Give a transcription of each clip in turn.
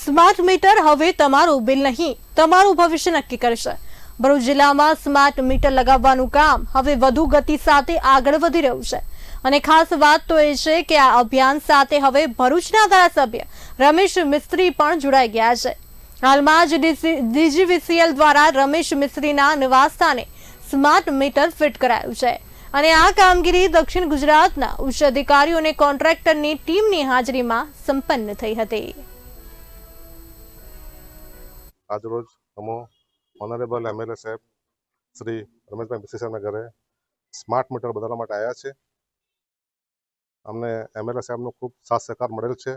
Smart meter હવે તમારું bill નહીં, તમારું ભવિષ્ય નક્કી કરશે. ભરૂચ જિલ્લામાં સ્માર્ટ મીટર લગાવવાનું કામ હવે વધુ ગતિ સાથે આગળ વધી રહ્યું છે. અને ખાસ વાત તો એ છે કે આ અભિયાન સાથે હવે ભરૂચના ધારાસભ્ય રમેશ મિસ્ત્રી પણ જોડાઈ ગયા છે. હાલમાં જ ડીજીવીસીએલ દ્વારા રમેશ મિસ્ત્રીના નિવાસસ્થાને સ્માર્ટ મીટર ફિટ કરાયું છે. અને આ કામગીરી દક્ષિણ ગુજરાતના ઉચ્ચ અધિકારીઓ અને કોન્ટ્રાક્ટરની ટીમની હાજરીમાં સંપન્ન થઈ હતી. આજરોજ અમો ઓનરેબલ એમએલએ સાહેબ, શ્રી રમેશભાઈ ઘરે સ્માર્ટ મીટર બદલવા માટે આવ્યા છે. અમને એમએલએ સાહેબનો ખૂબ સાથ સહકાર મળેલ છે.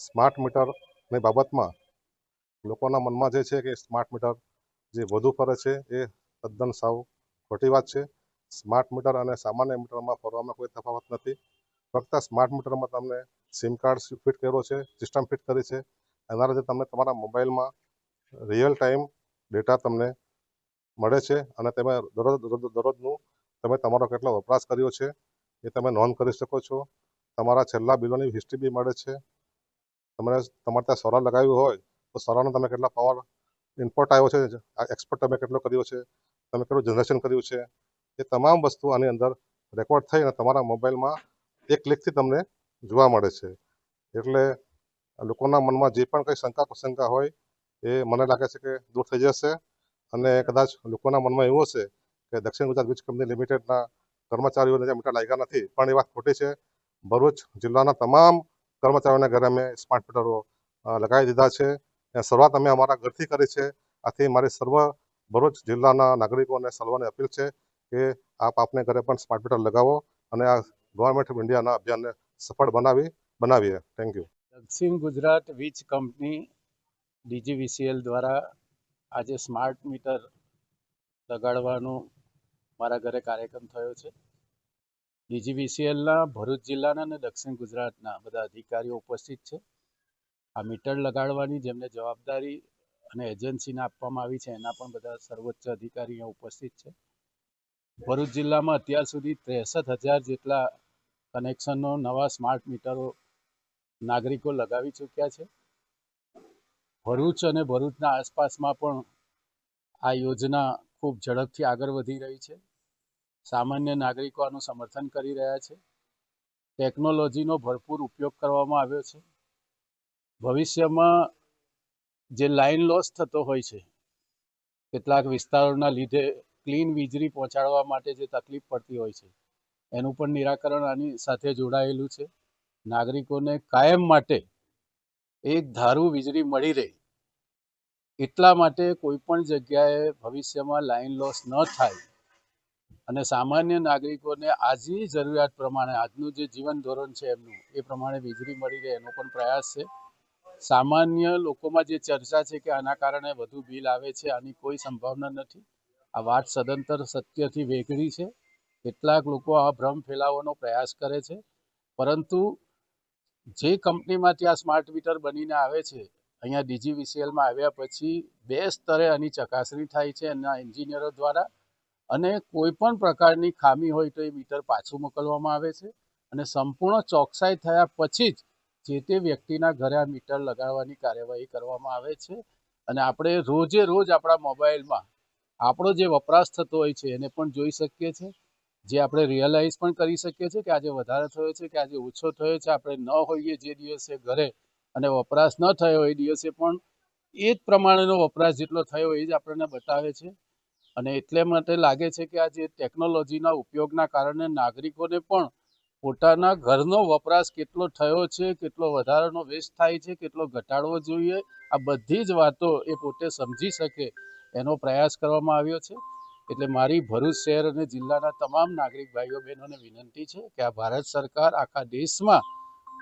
સ્માર્ટ મીટરની બાબતમાં લોકોના મનમાં જે છે કે સ્માર્ટ મીટર જે વધુ ફરે છે એ તદ્દન સાવ ખોટી વાત છે. સ્માર્ટ મીટર અને સામાન્ય મીટરમાં ફરવામાં કોઈ તફાવત નથી. ફક્ત સ્માર્ટ મીટરમાં તમને સિમ કાર્ડ ફિટ કર્યો છે સિસ્ટમ ફિટ કરી છે. એના લીધે તમને તમારા મોબાઈલમાં રિયલ ટાઈમ ડેટા તમને મળે છે અને તમે દરરોજ, દરરોજ- દરરોજનું તમે તમારો કેટલો વપરાશ કર્યો છે એ તમે નોંધ કરી શકો છો. તમારા છેલ્લા બિલોની હિસ્ટ્રી બી મળે છે. તમને તમારે ત્યાં સોલાર લગાવ્યું હોય તો સોલારનો તમે કેટલા પાવર ઇમ્પોર્ટ આવ્યો છે એક્સપોર્ટ તમે કેટલો કર્યો છે, તમે કેટલું જનરેશન કર્યું છે, એ તમામ વસ્તુ આની અંદર રેકોર્ડ થઈ અને તમારા મોબાઈલમાં એક ક્લિકથી તમને જોવા મળે છે. એટલે લોકોના મનમાં જે પણ કંઈ શંકા પ્રશંકા હોય એ મને લાગે છે કે દૂર થઈ જશે અને કદાચ લોકોના મનમાં એવું હશે કે દક્ષિણ ગુજરાત વીજ કંપની લિમિટેડના કર્મચારીઓને જે મીટર લાગ્યા નથી. પણ એ વાત ખોટી છે. ભરૂચ જિલ્લાના તમામ કર્મચારીઓના ઘરે અમે સ્માર્ટ મીટરો લગાવી દીધા છે. અને શરૂઆત અમે અમારા ઘરથી કરી છે. આથી મારી સર્વ ભરૂચ જિલ્લાના નાગરિકોને સર્વને અપીલ છે કે આપ આપને ઘરે પણ સ્માર્ટ મીટર લગાવો અને આ ગવર્મેન્ટ ઓફ ઇન્ડિયાના અભિયાનને સફળ બનાવી, બનાવીએ. થેન્ક યુ દક્ષિણ ગુજરાત વીજ કંપની ડીજીવીસીએલ દ્વારા આજે સ્માર્ટ મીટર લગાડવાનો મારા ઘરે કાર્યક્રમ થયો છે. ડીજીવીસીએલના ભરૂચ જિલ્લાના અને દક્ષિણ ગુજરાતના બધા અધિકારીઓ ઉપસ્થિત છે. આ મીટર લગાડવાની જેમને જવાબદારી અને એજન્સીને આપવામાં આવી છે, એના પણ બધા સર્વોચ્ચ અધિકારી ઉપસ્થિત છે. ભરૂચ જિલ્લામાં અત્યાર સુધી ત્રેસઠ હજાર જેટલા કનેક્શનો નવા સ્માર્ટ મીટરો નાગરિકો લગાવી ચૂક્યા છે. ભરૂચ અને ભરૂચના આસપાસમાં પણ આ યોજના ખૂબ ઝડપથી આગળ વધી રહી છે. સામાન્ય નાગરિકો આનું સમર્થન કરી રહ્યા છે. ટેકનોલોજીનો ભરપૂર ઉપયોગ કરવામાં આવ્યો છે. ભવિષ્યમાં જે લાઇન લોસ થતો હોય છે, કેટલાક વિસ્તારોના લીધે ક્લીન વીજળી પહોંચાડવા માટે જે તકલીફ પડતી હોય છે, એનું પણ નિરાકરણ આની સાથે જોડાયેલું છે. નાગરિકોને કાયમ માટે એક ધારું વીજળી મળી રહે એટલા માટે કોઈ પણ જગ્યાએ ભવિષ્યમાં લાઇન લોસ ન થાય. અને સામાન્ય નાગરિકોને આજની જરૂરિયાત પ્રમાણે, આજનું જે જીવન ધોરણ છે એમનું, એ પ્રમાણે વીજળી મળી રહે એનો પણ પ્રયાસ છે. સામાન્ય લોકોમાં જે ચર્ચા છે કે આના કારણે વધુ બિલ આવે છે, આની કોઈ સંભાવના નથી. આ વાત સદંતર સત્યથી વેગળી છે. કેટલાક લોકો આ ભ્રમ ફેલાવવાનો પ્રયાસ કરે છે. પરંતુ જે કંપનીમાંથી આ સ્માર્ટ મીટર બનીને આવે છે અહીંયા ડીજીવીસીએલમાં આવ્યા પછી બે સ્તરે આની ચકાસણી થાય છે એના એન્જિનિયરો દ્વારા અને કોઈ પણ પ્રકારની ખામી હોય તો એ મીટર પાછું મોકલવામાં આવે છે અને સંપૂર્ણ ચોકસાઈ થયા પછી જ જે તે વ્યક્તિના ઘરે આ મીટર લગાવવાની કાર્યવાહી કરવામાં આવે છે. અને આપણે રોજે રોજ આપણા મોબાઈલમાં આપણો જે વપરાશ થતો હોય છે એને પણ જોઈ શકીએ છીએ જે આપણે રિયલાઇઝ પણ કરી શકીએ છીએ કે આજે વધારે થયો છે, કે આજે ઓછો થયો છે. આપણે ન હોઈએ જે દિવસે ઘરે અને વપરાશ ન થયો એ દિવસે પણ એ જ પ્રમાણેનો વપરાશ જેટલો થયો એ જ આપણને બતાવે છે. અને એટલે માટે લાગે છે કે આ જે ટેકનોલોજીના ઉપયોગના કારણે નાગરિકોને પણ પોતાના ઘરનો વપરાશ કેટલો થયો છે, કેટલો વધારાનો વેસ્ટ થાય છે, કેટલો ઘટાડવો જોઈએ, આ બધી જ વાતો એ પોતે સમજી શકે એનો પ્રયાસ કરવામાં આવ્યો છે. એટલે મારી ભરૂચ શહેર અને જિલ્લાના તમામ નાગરિક ભાઈઓ, બહેનોને વિનંતી છે કે આ ભારત સરકાર આખા દેશમાં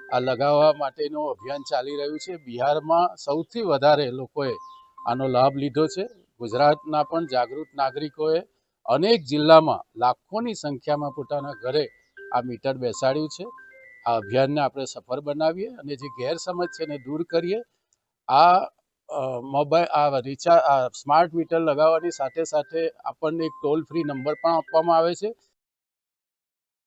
આ લગાવવા માટેનું અભિયાન ચાલી રહ્યું છે. બિહારમાં સૌથી વધારે લોકોએ આનો લાભ લીધો છે. ગુજરાતના પણ જાગૃત નાગરિકોએ અનેક જિલ્લામાં લાખોની સંખ્યામાં પોતાના ઘરે આ મીટર બેસાડ્યું છે. આ અભિયાનને આપણે સફળ બનાવીએ અને જે ગેરસમજ છે એને દૂર કરીએ. આ મોબાઈલ આ રિચાર્જ, આ સ્માર્ટ મીટર લગાવવાની સાથે સાથે આપણને એક ટોલ ફ્રી નંબર પણ આપવામાં આવે છે.